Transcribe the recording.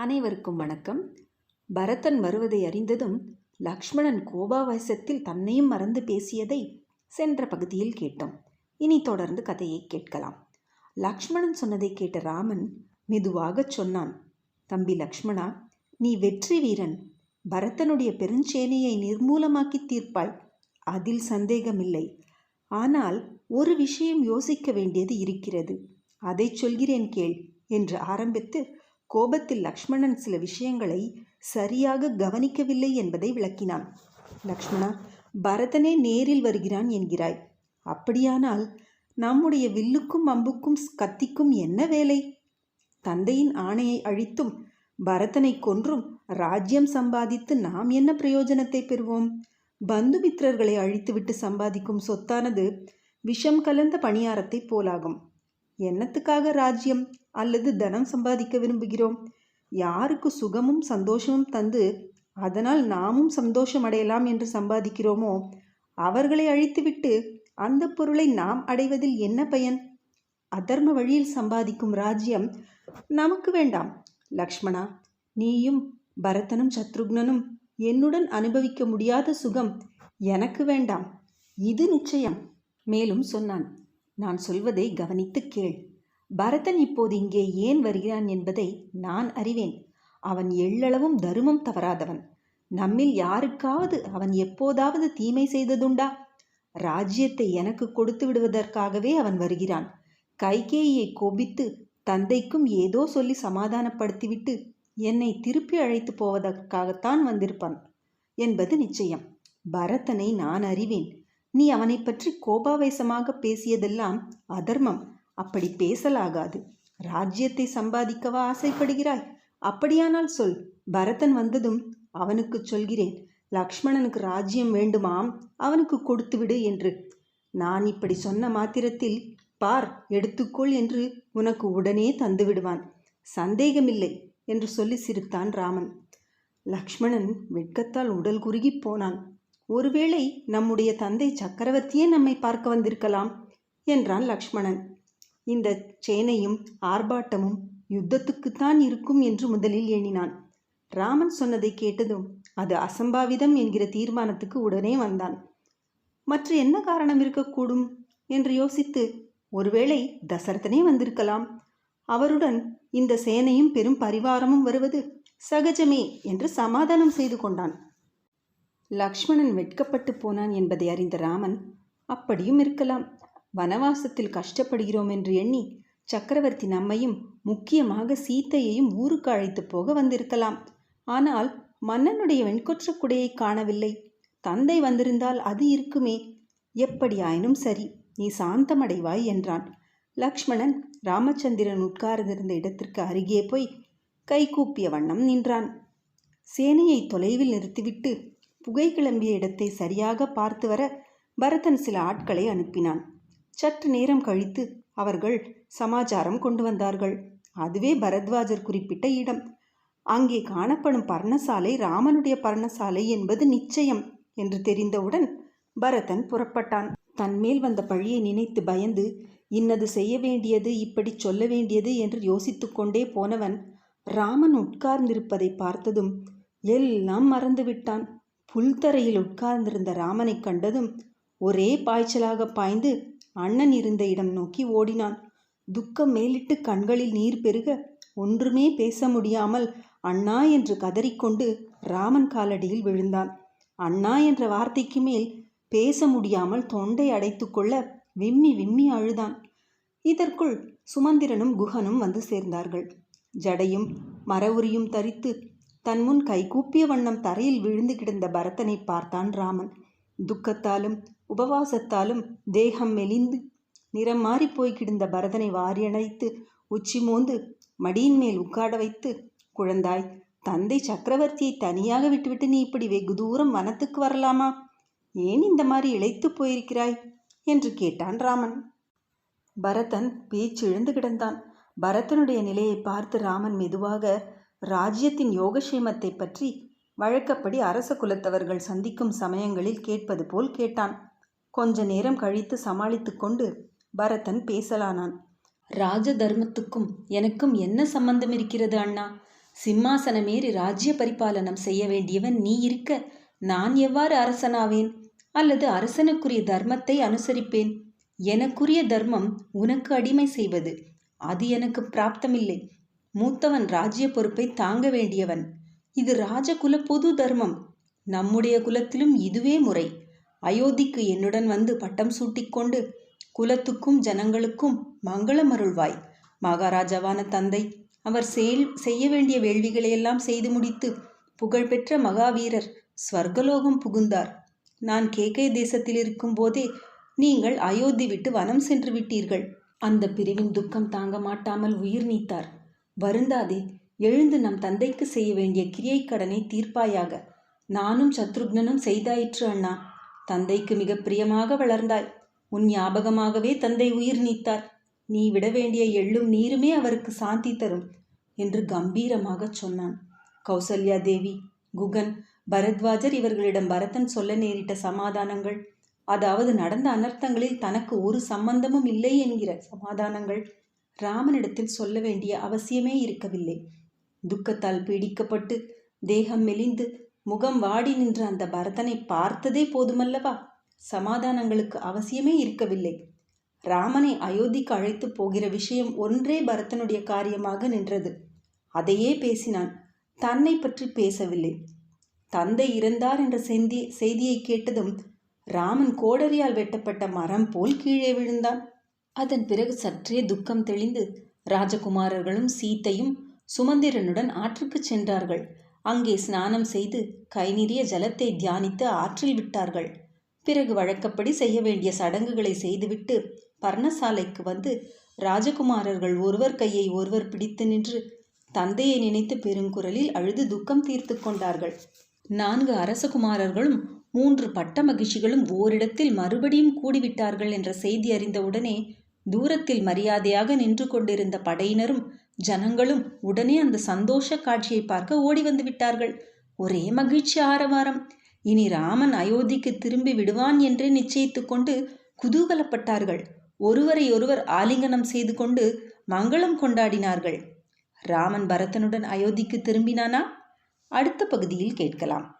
அனைவருக்கும் வணக்கம். பரதன் வருவதை அறிந்ததும் லக்ஷ்மணன் கோபாவசத்தில் தன்னையும் மறந்து பேசியதை சென்ற பகுதியில் கேட்டோம். இனி தொடர்ந்து கதையை கேட்கலாம். லக்ஷ்மணன் சொன்னதை கேட்ட ராமன் மெதுவாகச் சொன்னான் தம்பி லக்ஷ்மணா நீ வெற்றி வீரன். பரதனுடைய பெருஞ்சேனையை நிர்மூலமாக்கி தீர்ப்பாய். அதில் சந்தேகமில்லை. ஆனால் ஒரு விஷயம் யோசிக்க வேண்டியது இருக்கிறது. அதை சொல்கிறேன் கேள் என்று ஆரம்பித்து கோபத்தில் லக்ஷ்மணன் சில விஷயங்களை சரியாக கவனிக்கவில்லை என்பதை விளக்கினான். லக்ஷ்மணா பரதனே நேரில் வருகிறான் என்கிறாய். அப்படியானால் நம்முடைய வில்லுக்கும் அம்புக்கும் கத்திக்கும் என்ன வேலை? தந்தையின் ஆணையை அழித்தும் பரதனை கொன்றும் ராஜ்யம் சம்பாதித்து நாம் என்ன பிரயோஜனத்தை பெறுவோம்? பந்துமித்திரர்களை அழித்துவிட்டு சம்பாதிக்கும் சொத்தானது விஷம் கலந்த பணியாரத்தைப் போலாகும். என்னத்துக்காக ராஜ்யம் அல்லது தனம் சம்பாதிக்க விரும்புகிறோம்? யாருக்கு சுகமும் சந்தோஷமும் தந்து அதனால் நாமும் சந்தோஷம் அடையலாம் என்று சம்பாதிக்கிறோமோ? அவர்களை அழித்துவிட்டு அந்த பொருளை நாம் அடைவதில் என்ன பயன்? அதர்ம வழியில் சம்பாதிக்கும் ராஜ்யம் நமக்கு வேண்டாம். லக்ஷ்மணா நீயும் பரதனும் சத்ருக்னனும் என்னுடன் அனுபவிக்க முடியாத சுகம் எனக்கு வேண்டாம். இது நிச்சயம். மேலும் சொன்னான். நான் சொல்வதை கவனித்து கேள். பரதன் இப்போது இங்கே ஏன் வருகிறான் என்பதை நான் அறிவேன். அவன் எள்ளளவும் தருமம் தவறாதவன். நம்மில் யாருக்காவது அவன் எப்போதாவது தீமை செய்ததுண்டா? ராஜ்யத்தை எனக்கு கொடுத்து விடுவதற்காகவே அவன் வருகிறான். கைகேயை கோபித்து தந்தைக்கும் ஏதோ சொல்லி சமாதானப்படுத்திவிட்டு என்னை திருப்பி அழைத்து போவதற்காகத்தான் வந்திருப்பான் என்பது நிச்சயம். பரதனை நான் அறிவேன். நீ அவனை பற்றி கோபாவேசமாக பேசியதெல்லாம் அதர்மம். அப்படி பேசலாகாது. ராஜ்யத்தை சம்பாதிக்கவா ஆசைப்படுகிறாய்? அப்படியானால் சொல். பரதன் வந்ததும் அவனுக்கு சொல்கிறேன். லக்ஷ்மணனுக்கு ராஜ்யம் வேண்டுமாம். அவனுக்கு கொடுத்துவிடு என்று. நான் இப்படி சொன்ன மாத்திரத்தில் பார் எடுத்துக்கொள் என்று உனக்கு உடனே தந்து விடுவான் சந்தேகமில்லை என்று சொல்லி சிரித்தான் ராமன். லக்ஷ்மணன் வெட்கத்தால் உடல் குறுகி போனான். ஒருவேளை நம்முடைய தந்தை சக்கரவர்த்தியே நம்மை பார்க்க வந்திருக்கலாம் என்றான் லக்ஷ்மணன். இந்த சேனையும் ஆர்ப்பாட்டமும் யுத்தத்துக்குத்தான் இருக்கும் என்று முதலில் எண்ணினான். ராமன் சொன்னதை கேட்டதும் அது அசம்பாவிதம் என்கிற தீர்மானத்துக்கு உடனே வந்தான். மற்ற என்ன காரணம் இருக்கக்கூடும்? என்று யோசித்து ஒருவேளை தசரதனே வந்திருக்கலாம். அவருடன் இந்த சேனையும் பெரும் பரிவாரமும் வருவது சகஜமே என்று சமாதானம் செய்து கொண்டான். லக்ஷ்மணன் வெட்கப்பட்டு போனான் என்பதை அறிந்த ராமன் அப்படியும் இருக்கலாம். வனவாசத்தில் கஷ்டப்படுகிறோம் என்று எண்ணி சக்கரவர்த்தி நம்மையும் முக்கியமாக சீத்தையையும் ஊருக்கு அழைத்து போக வந்திருக்கலாம். ஆனால் மன்னனுடைய வெண்கொற்ற குடையை காணவில்லை. தந்தை வந்திருந்தால் அது இருக்குமே. எப்படியாயினும் சரி நீ சாந்தமடைவாய் என்றான். லக்ஷ்மணன் ராமச்சந்திரன் உட்கார்ந்திருந்த இடத்திற்கு அருகே போய் கைகூப்பிய வண்ணம் நின்றான். சேனையை தொலைவில் நிறுத்திவிட்டு புகை கிளம்பிய இடத்தை சரியாக பார்த்து வர பரதன் சில ஆட்களை அனுப்பினான். சற்று நேரம் கழித்து அவர்கள் சமாச்சாரம் கொண்டு வந்தார்கள். அதுவே பரத்வாஜர் குறிப்பிட்ட இடம். அங்கே காணப்படும் பர்ணசாலை ராமனுடைய பர்ணசாலை என்பது நிச்சயம் என்று தெரிந்தவுடன் பரதன் புறப்பட்டான். தன்மேல் வந்த பழியை நினைத்து பயந்து இன்னது செய்ய வேண்டியது இப்படி சொல்ல வேண்டியது என்று யோசித்துக்கொண்டே போனவன் ராமன் உட்கார்ந்திருப்பதை பார்த்ததும் எல்லாம் மறந்துவிட்டான். புல்தரையில் உட்கார்ந்திருந்த ராமனை கண்டதும் ஒரே பாய்ச்சலாக பாய்ந்து அண்ணன் இருந்த இடம் நோக்கி ஓடினான். துக்கம் மேலிட்டு கண்களில் நீர் பெருக ஒன்றுமே பேச முடியாமல் அண்ணா என்று கதறிக்கொண்டு ராமன் காலடியில் விழுந்தான். அண்ணா என்ற வார்த்தைக்கு மேல் பேச முடியாமல் தொண்டை அடைத்துக்கொள்ள விம்மி விம்மி அழுதான். இதற்குள் சுமந்திரனும் குஹனும் வந்து சேர்ந்தார்கள். ஜடையும் மரவுரியும் தரித்து தன் முன் கைகூப்பிய வண்ணம் தரையில் விழுந்து கிடந்த பரதனை பார்த்தான் ராமன். துக்கத்தாலும் உபவாசத்தாலும் தேகம் மெலிந்து நிறம் மாறி போய் கிடந்த பரதனை வாரியணைத்து உச்சி மோந்து மடியின் மேல் உட்காட வைத்து குழந்தாய் தந்தை சக்கரவர்த்தியை தனியாக விட்டுவிட்டு நீ இப்படி வெகு தூரம் வனத்துக்கு வரலாமா? ஏன் இந்த மாதிரி இழைத்து போயிருக்கிறாய்? என்று கேட்டான் ராமன். பரதன் பேச்சு இழந்து கிடந்தான். பரதனுடைய நிலையை பார்த்து ராமன் மெதுவாக ராஜ்யத்தின் யோகக்ஷேமத்தை பற்றி வழக்கப்படி அரச குலத்தவர்கள் சந்திக்கும் சமயங்களில் கேட்பது போல் கேட்டான். கொஞ்ச நேரம் கழித்து சமாளித்து கொண்டு பரதன் பேசலானான். ராஜ தர்மத்துக்கும் எனக்கும் என்ன சம்பந்தம் இருக்கிறது அண்ணா? சிம்மாசனமேறி ராஜ்ய பரிபாலனம் செய்ய வேண்டியவன் நீ இருக்க நான் எவ்வாறு அரசனாவேன்? அல்லது அரசனுக்குரிய தர்மத்தை அனுசரிப்பேன்? எனக்குரிய தர்மம் உனக்கு அடிமை செய்வது. அது எனக்கு பிராப்தமில்லை. மூத்தவன் ராஜ்ய பொறுப்பை தாங்க வேண்டியவன். இது ராஜகுல பொது தர்மம். நம்முடைய குலத்திலும் இதுவே முறை. அயோத்திக்கு என்னுடன் வந்து பட்டம் சூட்டிக்கொண்டு குலத்துக்கும் ஜனங்களுக்கும் மங்களம் அருள்வாய். மகாராஜாவான தந்தை அவர் செயல் செய்ய வேண்டிய வேள்விகளையெல்லாம் செய்து முடித்து புகழ்பெற்ற மகாவீரர் ஸ்வர்கலோகம் புகுந்தார். நான் கேகை தேசத்தில் இருக்கும் போதே நீங்கள் அயோத்தி விட்டு வனம் சென்று விட்டீர்கள். அந்த பிரிவின் துக்கம் தாங்க மாட்டாமல் உயிர் நீத்தார். வருந்தாதே எழுந்து நம் தந்தைக்கு செய்ய வேண்டிய கிரியை கடனை தீர்ப்பாயாக. நானும் சத்ருக்னனும் செய்தாயிற்று அண்ணா. தந்தைக்கு மிக பிரியமாக வளர்ந்தாய். உன் ஞாபகமாகவே தந்தை உயிர் நீத்தார். நீ விட வேண்டிய எள்ளும் நீருமே அவருக்கு சாந்தி தரும் என்று கம்பீரமாகச் சொன்னான். கௌசல்யா தேவி குகன் பரத்வாஜர் இவர்களிடம் பரதன் சொல்ல நேரிட்ட சமாதானங்கள். அதாவது நடந்த அனர்த்தங்களில் தனக்கு ஒரு சம்பந்தமும் இல்லை என்கிற சமாதானங்கள். ராமனிடத்தில் சொல்ல வேண்டிய அவசியமே இருக்கவில்லை. துக்கத்தால் பீடிக்கப்பட்டு தேகம் மெலிந்து முகம் வாடி நின்ற அந்த பரதனை பார்த்ததே போதுமல்லவா? சமாதானங்களுக்கு அவசியமே இருக்கவில்லை. ராமனை அயோத்திக்கு அழைத்து போகிற விஷயம் ஒன்றே பரதனுடைய காரியமாக நின்றது. அதையே பேசினான். தன்னை பற்றி பேசவில்லை. தந்தை இறந்தார் என்ற செய்தி செய்தியை கேட்டதும் ராமன் கோடரியால் வெட்டப்பட்ட மரம் போல் கீழே விழுந்தான். அதன் பிறகு சற்றே துக்கம் தெளிந்து ராஜகுமாரர்களும் சீத்தையும் சுமந்திரனுடன் ஆற்றுக்குச் சென்றார்கள். அங்கே ஸ்நானம் செய்து கை நிறைய ஜலத்தை தியானித்து ஆற்றில் விட்டார்கள். பிறகு வழக்கப்படி செய்ய வேண்டிய சடங்குகளை செய்துவிட்டு பர்ணசாலைக்கு வந்து ராஜகுமாரர்கள் ஒருவர் கையை ஒருவர் பிடித்து நின்று தந்தையை நினைத்து பெருங்குரலில் அழுது துக்கம் தீர்த்து கொண்டார்கள். நான்கு அரசகுமாரர்களும் மூன்று பட்ட மகிழ்ச்சிகளும் ஓரிடத்தில் மறுபடியும் கூடிவிட்டார்கள் என்ற செய்தி அறிந்தவுடனே தூரத்தில் மரியாதையாக நின்று கொண்டிருந்த படையினரும் ஜனங்களும் உடனே அந்த சந்தோஷ காட்சியை பார்க்க ஓடி வந்து விட்டார்கள். ஒரே மகிழ்ச்சி ஆரவாரம். இனி ராமன் அயோத்திக்கு திரும்பி விடுவான் என்றே நிச்சயித்து கொண்டு குதூகலப்பட்டார்கள். ஒருவரை ஒருவர் ஆலிங்கனம் செய்து கொண்டு மங்களம் கொண்டாடினார்கள். ராமன் பரதனுடன் அயோத்திக்கு திரும்பினானா? அடுத்த பகுதியில் கேட்கலாம்.